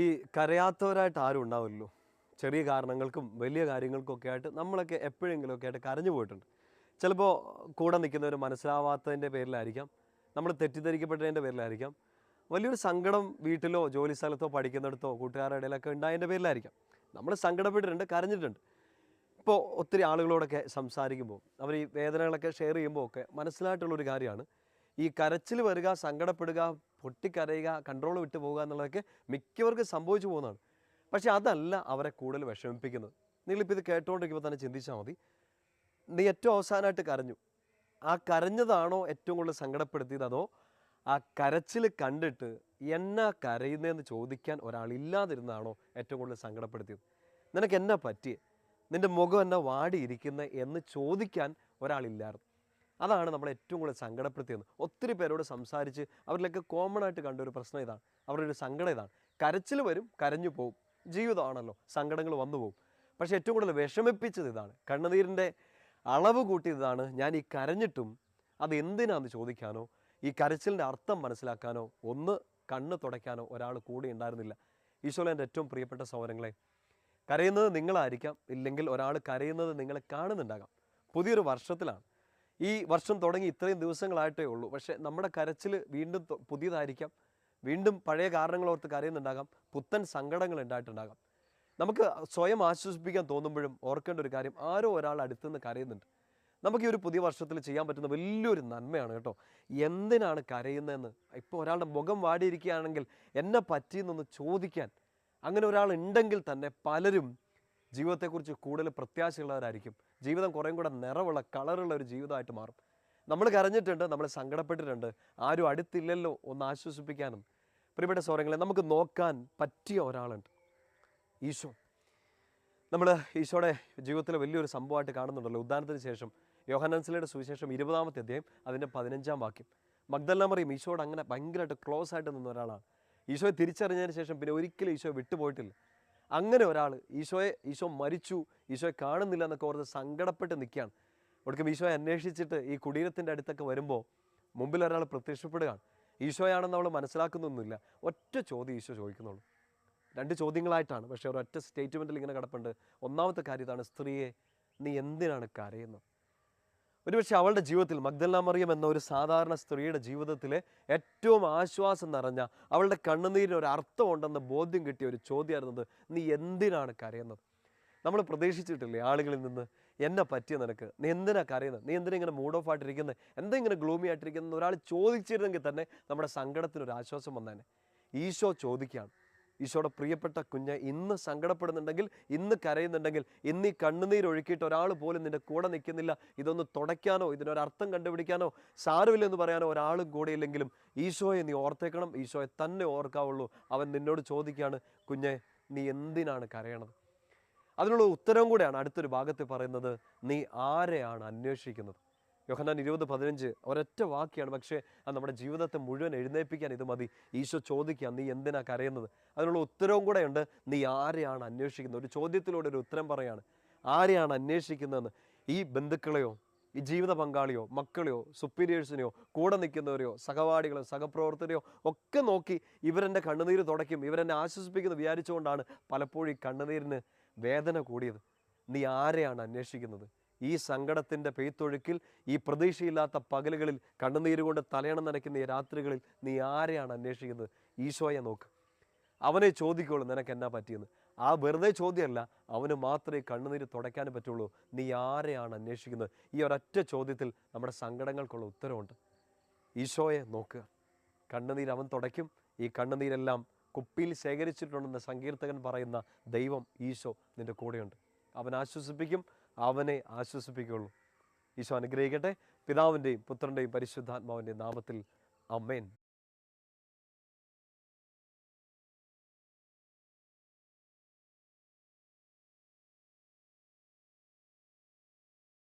ഈ കരയാത്തവരായിട്ട് ആരും ഉണ്ടാവില്ലല്ലോ. ചെറിയ കാരണങ്ങൾക്കും വലിയ കാര്യങ്ങൾക്കും ഒക്കെ ആയിട്ട് നമ്മളൊക്കെ എപ്പോഴെങ്കിലുമൊക്കെ ആയിട്ട് കരഞ്ഞു പോയിട്ടുണ്ട്. ചിലപ്പോൾ കൂടെ നിൽക്കുന്നവർ മനസ്സിലാവാത്തതിന്റെ പേരിലായിരിക്കാം നമ്മൾ തെറ്റിദ്ധരിക്കപ്പെട്ടതിന്റെ പേരിലായിരിക്കാം വലിയൊരു സങ്കടം വീട്ടിലോ ജോലി സ്ഥലത്തോ പഠിക്കുന്നിടത്തോ കൂട്ടുകാരുടെ ഇടയിലൊക്കെ ഉണ്ടായതിന്റെ പേരിലായിരിക്കാം. നമ്മൾ സങ്കടപ്പെട്ടിട്ടുണ്ട് കരഞ്ഞിട്ടുണ്ട്. ഇപ്പോൾ ഒത്തിരി ആളുകളോടൊക്കെ സംസാരിക്കുമ്പോൾ അവർ ഈ വേദനകളൊക്കെ ഷെയർ ചെയ്യുമ്പോൾ ഒക്കെ മനസ്സിലായിട്ടുള്ളൊരു കാര്യമാണ് ഈ കരച്ചിൽ വരിക സങ്കടപ്പെടുക പൊട്ടിക്കരയുക കൺട്രോൾ വിട്ടു പോകുക എന്നുള്ളതൊക്കെ മിക്കവർക്കും സംഭവിച്ചു പോകുന്നതാണ്. പക്ഷേ അതല്ല അവരെ കൂടുതൽ വിഷമിപ്പിക്കുന്നത്. നിങ്ങളിപ്പോൾ ഇത് കേട്ടുകൊണ്ടിരിക്കുമ്പോൾ തന്നെ ചിന്തിച്ചാൽ മതി. നീ ഏറ്റവും അവസാനമായിട്ട് കരഞ്ഞു. ആ കരഞ്ഞതാണോ ഏറ്റവും കൂടുതൽ സങ്കടപ്പെടുത്തിയത്? അതോ ആ കരച്ചിൽ കണ്ടിട്ട് എന്നാ കരയുന്നതെന്ന് ചോദിക്കാൻ ഒരാളില്ലാതിരുന്നതാണോ ഏറ്റവും കൂടുതൽ സങ്കടപ്പെടുത്തിയത്? നിനക്ക് എന്നാ പറ്റിയേ? നിന്റെ മുഖം എന്നാ വാടിയിരിക്കുന്നത് എന്ന് ചോദിക്കാൻ ഒരാളില്ലായിരുന്നു അതാണ് നമ്മളെ ഏറ്റവും കൂടുതൽ സങ്കടപ്പെടുത്തിയത്. ഒത്തിരി പേരോട് സംസാരിച്ച് അവരിലൊക്കെ കോമൺ ആയിട്ട് കണ്ട ഒരു പ്രശ്നം ഇതാണ്. അവരുടെ ഒരു സങ്കടം ഇതാണ്. കരച്ചിൽ വരും കരഞ്ഞു പോകും ജീവിതമാണല്ലോ സങ്കടങ്ങൾ വന്നു പോകും പക്ഷേ ഏറ്റവും കൂടുതൽ വിഷമിപ്പിച്ചത് ഇതാണ്. കണ്ണുനീരിന്റെ അളവ് കൂട്ടിയതാണ് ഞാൻ ഈ കരഞ്ഞിട്ടും അത് എന്തിനാന്ന് ചോദിക്കാനോ ഈ കരച്ചിലിന്റെ അർത്ഥം മനസ്സിലാക്കാനോ ഒന്ന് കണ്ണ് തുടയ്ക്കാനോ ഒരാൾ കൂടെ ഉണ്ടായിരുന്നില്ല. ഈശോലെ എന്റെ ഏറ്റവും പ്രിയപ്പെട്ട സൗരങ്ങളെ കരയുന്നത് നിങ്ങളായിരിക്കാം. ഇല്ലെങ്കിൽ ഒരാൾ കരയുന്നത് നിങ്ങളെ കാണുന്നുണ്ടാകാം. പുതിയൊരു വർഷത്തിലാണ്. ഈ വർഷം തുടങ്ങി ഇത്രയും ദിവസങ്ങളായിട്ടേ ഉള്ളൂ. പക്ഷേ നമ്മുടെ കരച്ചിൽ വീണ്ടും പുതിയതായിരിക്കാം. വീണ്ടും പഴയ കാരണങ്ങൾ ഓർത്ത് കരയുന്നുണ്ടാകാം. പുത്തൻ സങ്കടങ്ങൾ ഉണ്ടായിട്ടുണ്ടാകാം. നമുക്ക് സ്വയം ആശ്വസിപ്പിക്കാൻ തോന്നുമ്പോഴും ഓർക്കേണ്ട ഒരു കാര്യം ആരോ ഒരാൾ അടുത്തുനിന്ന് കരയുന്നുണ്ട്. നമുക്ക് ഈ ഒരു പുതിയ വർഷത്തിൽ ചെയ്യാൻ പറ്റുന്ന വലിയൊരു നന്മയാണ് കേട്ടോ. എന്തിനാണ് കരയുന്നതെന്ന്? ഇപ്പോൾ ഒരാളുടെ മുഖം വാടിയിരിക്കുകയാണെങ്കിൽ എന്നെ പറ്റിയെന്നൊന്ന് ചോദിക്കാൻ അങ്ങനെ ഒരാൾ ഉണ്ടെങ്കിൽ തന്നെ പലരും ജീവിതത്തെക്കുറിച്ച് കൂടുതൽ പ്രത്യാശയുള്ളവരായിരിക്കും. ജീവിതം കുറേം കൂടെ നിറവുള്ള കളറുള്ള ഒരു ജീവിതമായിട്ട് മാറും. നമ്മൾ കരഞ്ഞിട്ടുണ്ട് നമ്മൾ സങ്കടപ്പെട്ടിട്ടുണ്ട്. ആരും അടുത്തില്ലല്ലോ ഒന്ന് ആശ്വസിപ്പിക്കാനും. പ്രിയപ്പെട്ട സ്വരങ്ങളെ നമുക്ക് നോക്കാൻ പറ്റിയ ഒരാളുണ്ട്. ഈശോ. നമ്മൾ ഈശോയുടെ ജീവിതത്തിലെ വലിയൊരു സംഭവമായിട്ട് കാണുന്നുണ്ടല്ലോ. ഉദാഹരണത്തിന് ശേഷം യോഹനാൻസിലയുടെ സുവിശേഷം ഇരുപതാമത്തെ അധ്യായം അതിന്റെ പതിനഞ്ചാം വാക്യം. മഗ്ദല്ലാമറിയും ഈശോയോട് അങ്ങനെ ഭയങ്കരമായിട്ട് ക്ലോസ് ആയിട്ട് നിന്ന ഒരാളാണ്. ഈശോയെ തിരിച്ചറിഞ്ഞതിന് ശേഷം പിന്നെ ഒരിക്കലും ഈശോ വിട്ടുപോയിട്ടില്ല. അങ്ങനെ ഒരാൾ ഈശോയെ ഈശോ മരിച്ചു ഈശോയെ കാണുന്നില്ല എന്നൊക്കെ ഓർത്ത് സങ്കടപ്പെട്ട് നിൽക്കുകയാണ്. ഒടുക്കം ഈശോയെ അന്വേഷിച്ചിട്ട് ഈ കുടീരത്തിന്റെ അടുത്തൊക്കെ വരുമ്പോൾ മുമ്പിൽ ഒരാൾ പ്രത്യക്ഷപ്പെടുകയാണ്. ഈശോയാണെന്ന് നമ്മൾ മനസ്സിലാക്കുന്നൊന്നുമില്ല. ഒറ്റ ചോദ്യം ഈശോ ചോദിക്കുന്നുള്ളൂ. രണ്ട് ചോദ്യങ്ങളായിട്ടാണ്. പക്ഷേ ഒരൊറ്റ സ്റ്റേറ്റ്മെന്റിൽ ഇങ്ങനെ കിടപ്പുണ്ട്. ഒന്നാമത്തെ കാര്യം ഇതാണ് സ്ത്രീയെ നീ എന്തിനാണ് കരയുന്നത്? ഒരുപക്ഷെ അവളുടെ ജീവിതത്തിൽ മഗ്ദല്ല മറിയം എന്ന ഒരു സാധാരണ സ്ത്രീയുടെ ജീവിതത്തിലെ ഏറ്റവും ആശ്വാസം നിറഞ്ഞ അവളുടെ കണ്ണുനീരിന് ഒരു അർത്ഥമുണ്ടെന്ന് ബോധ്യം കിട്ടിയ ഒരു ചോദ്യമായിരുന്നത് നീ എന്തിനാണ് കരയുന്നത്? നമ്മൾ പ്രതീക്ഷിച്ചിട്ടില്ലേ ആളുകളിൽ നിന്ന് എന്നെ പറ്റിയ നിനക്ക്? നീ എന്തിനാ കരയുന്നത്? നീ എന്തിനാ ഇങ്ങനെ മൂഡ് ഓഫ് ആയിട്ടിരിക്കുന്നത് എന്താ ഇങ്ങനെ ഗ്ലൂമി ആയിട്ടിരിക്കുന്നത് ഒരാൾ ചോദിച്ചിരുന്നെങ്കിൽ തന്നെ നമ്മുടെ സങ്കടത്തിനൊരു ആശ്വാസം വന്നേനെ. ഈശോ ചോദിക്കുകയാണ് ഈശോയുടെ പ്രിയപ്പെട്ട കുഞ്ഞ് ഇന്ന് സങ്കടപ്പെടുന്നുണ്ടെങ്കിൽ ഇന്ന് കരയുന്നുണ്ടെങ്കിൽ ഇന്ന് ഈ കണ്ണുനീർ ഒഴുക്കിയിട്ട് ഒരാൾ പോലും നിന്റെ കൂടെ നിൽക്കുന്നില്ല. ഇതൊന്ന് തുടയ്ക്കാനോ ഇതിനൊരർത്ഥം കണ്ടുപിടിക്കാനോ സാരമില്ലെന്ന് പറയാനോ ഒരാളും കൂടെ ഇല്ലെങ്കിലും ഈശോയെ നീ ഓർത്തേക്കണം. ഈശോയെ തന്നെ ഓർക്കാവുള്ളൂ. അവൻ നിന്നോട് ചോദിക്കുകയാണ് കുഞ്ഞെ നീ എന്തിനാണ് കരയണത്? അതിനുള്ള ഉത്തരവും കൂടെയാണ് അടുത്തൊരു ഭാഗത്ത് പറയുന്നത് നീ ആരെയാണ് അന്വേഷിക്കുന്നത്? യോഹന്നാൻ ഇരുപത് പതിനഞ്ച് ഒരൊറ്റ വാക്കിയാണ് പക്ഷേ അത് നമ്മുടെ ജീവിതത്തെ മുഴുവൻ എഴുന്നേൽപ്പിക്കാൻ ഇത് മതി. ഈശോ ചോദിക്കുക നീ എന്തിനാ കരയുന്നത്? അതിനുള്ള ഉത്തരവും കൂടെ ഉണ്ട് നീ ആരെയാണ് അന്വേഷിക്കുന്നത്? ഒരു ചോദ്യത്തിലൂടെ ഒരു ഉത്തരം പറയാണ്. ആരെയാണ് അന്വേഷിക്കുന്നതെന്ന്? ഈ ബന്ധുക്കളെയോ ഈ ജീവിത പങ്കാളിയോ മക്കളെയോ സുപ്പീരിയേഴ്സിനെയോ കൂടെ നിൽക്കുന്നവരെയോ സഹപാഠികളോ സഹപ്രവർത്തകരെയോ ഒക്കെ നോക്കി ഇവരെന്റെ കണ്ണുനീര് തുടയ്ക്കും. ഇവരെന്നെ ആശ്വസിപ്പിക്കുന്നു വിചാരിച്ചുകൊണ്ടാണ് പലപ്പോഴും ഈ കണ്ണുനീരിന് വേദന കൂടിയത്. നീ ആരെയാണ് അന്വേഷിക്കുന്നത്? ഈ സങ്കടത്തിന്റെ പെയ്ത്തൊഴുക്കിൽ ഈ പ്രതീക്ഷയില്ലാത്ത പകലുകളിൽ കണ്ണുനീരുകൊണ്ട് തലയണം നനയ്ക്കുന്ന ഈ രാത്രികളിൽ നീ ആരെയാണ് അന്വേഷിക്കുന്നത്? ഈശോയെ നോക്ക്. അവനെ ചോദിക്കുള്ളൂ നിനക്ക് എന്നാ പറ്റിയെന്ന്? ആ വെറുതെ ചോദ്യമല്ല അവന് മാത്രമേ കണ്ണുനീര് തുടയ്ക്കാനും പറ്റുള്ളൂ. നീ ആരെയാണ് അന്വേഷിക്കുന്നത്? ഈ ഒരൊറ്റ ചോദ്യത്തിൽ നമ്മുടെ സങ്കടങ്ങൾക്കുള്ള ഉത്തരവുണ്ട്. ഈശോയെ നോക്കുക കണ്ണുനീര് അവൻ തുടയ്ക്കും. ഈ കണ്ണുനീരെല്ലാം കുപ്പിയിൽ ശേഖരിച്ചിട്ടുണ്ടെന്ന് സങ്കീർത്തകൻ പറയുന്ന ദൈവം ഈശോ നിന്റെ കൂടെയുണ്ട്. അവൻ ആശ്വസിപ്പിക്കും. അവനെ ആശ്വസിപ്പിക്കുള്ളൂ. ഈശോ അനുഗ്രഹിക്കട്ടെ. പിതാവിന്റെയും പുത്രന്റെയും പരിശുദ്ധാത്മാവിന്റെയും നാമത്തിൽ. അമ്മേൻ